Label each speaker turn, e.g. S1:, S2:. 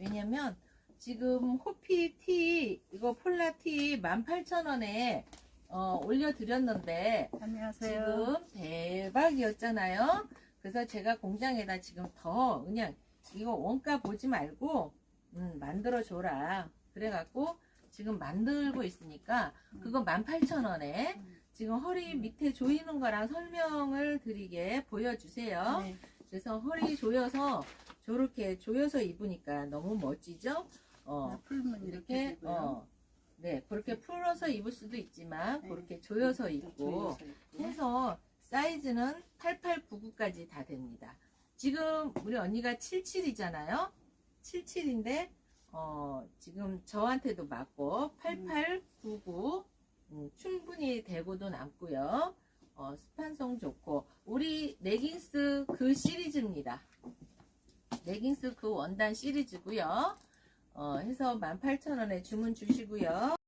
S1: 왜냐면 지금 호피 티 이거 폴라 티 18,000원에 어, 올려드렸는데
S2: 안녕하세요.
S1: 지금 대박이었잖아요. 그래서 제가 공장에다 지금 더 그냥 이거 원가 보지 말고 음, 만들어 줘라. 그래갖고 지금 만들고 있으니까 그거 18,000원에 지금 허리 밑에 조이는 거랑 설명을 드리게 보여주세요.
S2: 네.
S1: 그래서 허리 조여서 저렇게 조여서 입으니까 너무 멋지죠? 어,
S2: 아, 풀면 이렇게
S1: 이렇게. 어, 네 그렇게 풀어서 입을 수도 있지만
S2: 네.
S1: 그렇게 조여서 입고
S2: 조여서 입고.
S1: 해서 사이즈는 8899까지 다 됩니다. 지금 우리 언니가 77이잖아요. 77인데 어, 지금 저한테도 맞고 8899 음, 충분히 되고도 남고요. 어, 스판성 좋고 우리 레깅스 그 시리즈입니다. 레깅스 그 원단 시리즈고요. 어, 해서 18,000원에 주문 주시고요.